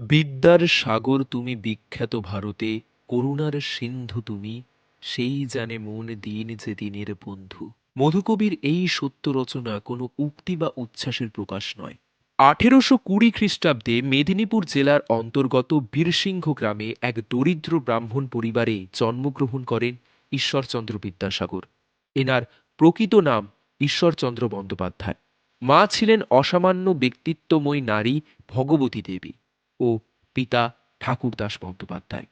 বিদ্যার সাগর তুমি বিখ্যাত ভারতে, করুণার সিন্ধু তুমি, সেই জানে মন দিন যে দিনের বন্ধু। মধুকবির এই সত্য রচনা কোনো উক্তি বা উচ্ছ্বাসের প্রকাশ নয়। আঠেরোশো কুড়ি খ্রিস্টাব্দে মেদিনীপুর জেলার অন্তর্গত বীরসিংহ গ্রামে এক দরিদ্র ব্রাহ্মণ পরিবারে জন্মগ্রহণ করেন ঈশ্বরচন্দ্র বিদ্যাসাগর। এনার প্রকৃত নাম ঈশ্বরচন্দ্র বন্দ্যোপাধ্যায়। মা ছিলেন অসামান্য ব্যক্তিত্বময়ী নারী ভগবতী দেবী। ও পিতা ঠাকুরদাস বন্দ্যোপাধ্যায়।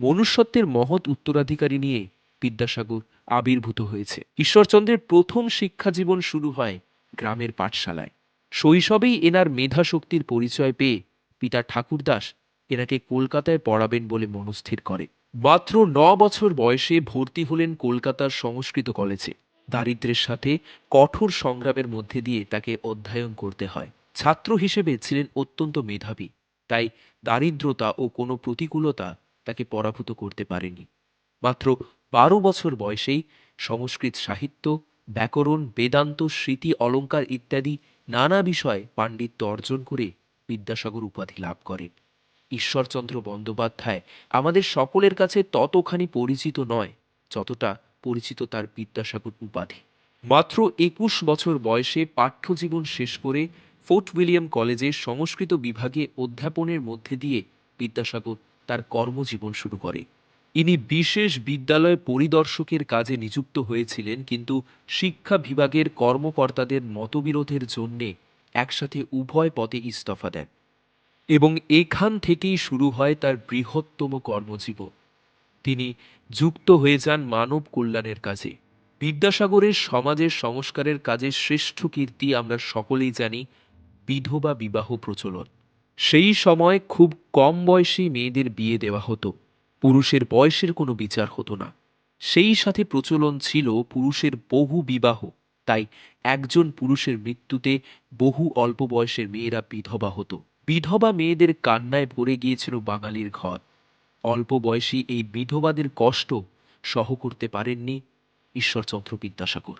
মনুষ্যত্বের মহৎ উত্তরাধিকারী নিয়ে বিদ্যাসাগর আবির্ভূত হয়েছে। ঈশ্বরচন্দ্রের প্রথম শিক্ষা জীবন শুরু হয় গ্রামের পাঠশালায়। শৈশবেই এনার মেধাশক্তির পরিচয় পেয়ে পিতা ঠাকুরদাস এনাকে কলকাতায় পড়াবেন বলে মনস্থির করে। মাত্র ন বছর বয়সে ভর্তি হলেন কলকাতার সংস্কৃত কলেজে। দারিদ্র্যের সাথে কঠোর সংগ্রামের মধ্যে দিয়ে তাকে অধ্যয়ন করতে হয়। ছাত্র হিসেবে ছিলেন অত্যন্ত মেধাবী। তাই দারিদ্রতা ও কোনো প্রতিকূলতা তাকে পরাভূত করতে পারেনি। মাত্র বারো বছর বয়সেই সংস্কৃত সাহিত্য, ব্যাকরণ, বেদান্ত, স্মৃতি, অলঙ্কার ইত্যাদি নানা বিষয়ে পাণ্ডিত্য অর্জন করে বিদ্যাসাগর উপাধি লাভ করেন। ঈশ্বরচন্দ্র বন্দ্যোপাধ্যায় আমাদের সকলের কাছে ততখানি পরিচিত নয়, যতটা পরিচিত তার বিদ্যাসাগর উপাধি। মাত্র একুশ বছর বয়সে পাঠ্যজীবন শেষ করে ফোর্ট উইলিয়াম কলেজে সংস্কৃত বিভাগে অধ্যাপনের মধ্যে দিয়ে বিদ্যাসাগর তার কর্মজীবন শুরু করে। ইনি বিশেষ বিদ্যালয় পরিদর্শকের কাজে নিযুক্ত হয়েছিলেন, কিন্তু শিক্ষা বিভাগের কর্মকর্তাদের মতবিরোধের জন্যে একসাথে উভয় পদে ইস্তফা দেন এবং এখান থেকেই শুরু হয় তার বৃহত্তম কর্মজীবন। তিনি যুক্ত হয়ে যান মানব কল্যাণের কাজে। বিদ্যাসাগরের সমাজের সংস্কারের কাজে শ্রেষ্ঠ কীর্তি আমরা সকলেই জানি বিধবা বিবাহ প্রচলন। সেই সময় খুব কম বয়সী মেয়েদের বিয়ে দেওয়া হতো। পুরুষের বয়সের কোনো বিচার হতো না। সেই সাথে প্রচলন ছিল পুরুষের বহু বিবাহ। তাই একজন পুরুষের মৃত্যুতে বহু অল্প বয়সের মেয়েরা বিধবা হতো। বিধবা মেয়েদের কান্নায় ভরে গিয়েছিল বাঙালির ঘর। অল্প বয়সী এই বিধবাদের কষ্ট সহ করতে পারেননি ঈশ্বরচন্দ্র বিদ্যাসাগর।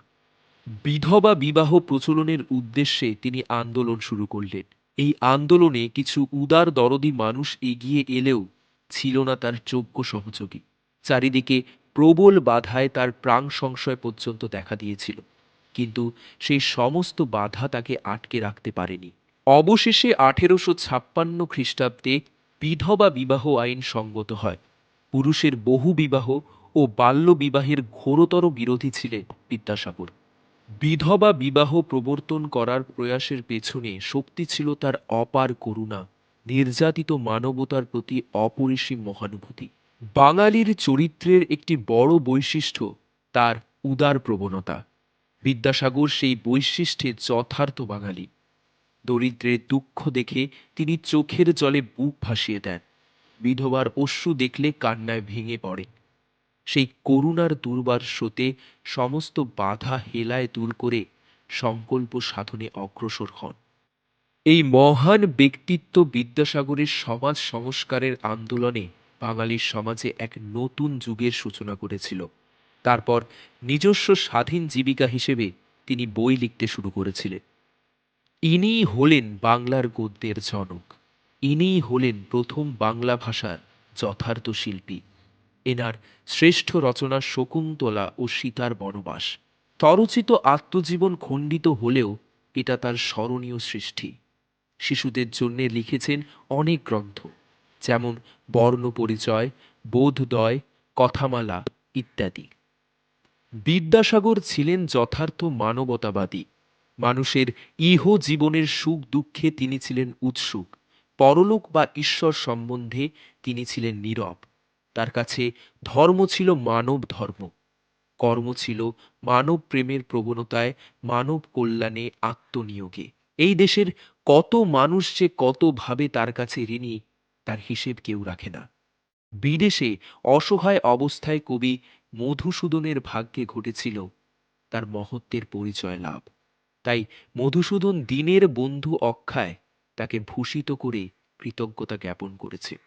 বিধবা বিবাহ প্রচলনের উদ্দেশ্যে তিনি আন্দোলন শুরু করলেন। এই আন্দোলনে কিছু উদার দরদি মানুষ এগিয়ে এলেও ছিল না তার যোগ্য সহযোগী। চারিদিকে প্রবল বাধায় তার প্রাণ সংশয় পর্যন্ত দেখা দিয়েছিল। কিন্তু সেই সমস্ত বাধা তাকে আটকে রাখতে পারেনি। অবশেষে আঠেরোশো ছাপ্পান্ন খ্রিস্টাব্দে বিধবা বিবাহ আইন সঙ্গত হয়। পুরুষের বহু বিবাহ ও বাল্য বিবাহের ঘোরতর বিরোধী ছিলেন বিদ্যাসাগর। বিধবা বিবাহ প্রবর্তন করার প্রয়াসের পেছনে শক্তি ছিল তার অপার করুণা, নির্যাতিত মানবতার প্রতি অপরিসীম মহানুভূতি। বাঙালির চরিত্রের একটি বড় বৈশিষ্ট্য তার উদার প্রবণতা। বিদ্যাসাগর সেই বৈশিষ্ট্যে যথার্থ বাঙালি। দরিদ্রের দুঃখ দেখে তিনি চোখের জলে বুক ভাসিয়ে দেন। বিধবার অশ্রু দেখলে কান্নায় ভেঙে পড়ে সেই করুণার দুর্বার স্রোতে সমস্ত বাধা হেলায় দূর করে সংকল্প সাধনে অগ্রসর হন। এই মহান ব্যক্তিত্ব বিদ্যাসাগরের সমাজ সংস্কারের আন্দোলনে বাঙালির সমাজে এক নতুন যুগের সূচনা করেছিল। তারপর নিজস্ব স্বাধীন জীবিকা হিসেবে তিনি বই লিখতে শুরু করেছিলেন। ইনিই হলেন বাংলার গদ্যের জনক। ইনিই হলেন প্রথম বাংলা ভাষার যথার্থ শিল্পী। এনার শ্রেষ্ঠ রচনা শকুন্তলা ও সীতার বনবাস। তরচিত আত্মজীবন খণ্ডিত হলেও এটা তার স্মরণীয় সৃষ্টি। শিশুদের জন্য লিখেছেন অনেক গ্রন্থ, যেমন বর্ণ পরিচয় বোধদয় কথামালা ইত্যাদি। বিদ্যাসাগর ছিলেন যথার্থ মানবতাবাদী। মানুষের ইহ জীবনের সুখ দুঃখে তিনি ছিলেন উৎসুক। পরলোক বা ঈশ্বর সম্বন্ধে তিনি ছিলেন নীরব। তার কাছে ধর্ম ছিল মানব ধর্ম। কর্ম ছিল মানব প্রেমের প্রবণতায়, মানব কল্যাণে আত্মনিয়োগে। এই দেশের কত মানুষ যে কতভাবে তার কাছে ঋণী, তার হিসেব কেউ রাখে না। বিদেশে অসহায় অবস্থায় কবি মধুসূদনের ভাগ্যে ঘটেছিল তার মহত্বের পরিচয় লাভ। তাই মধুসূদন দিনের বন্ধু অক্ষায় তাকে ভূষিত করে কৃতজ্ঞতা জ্ঞাপন করেছে।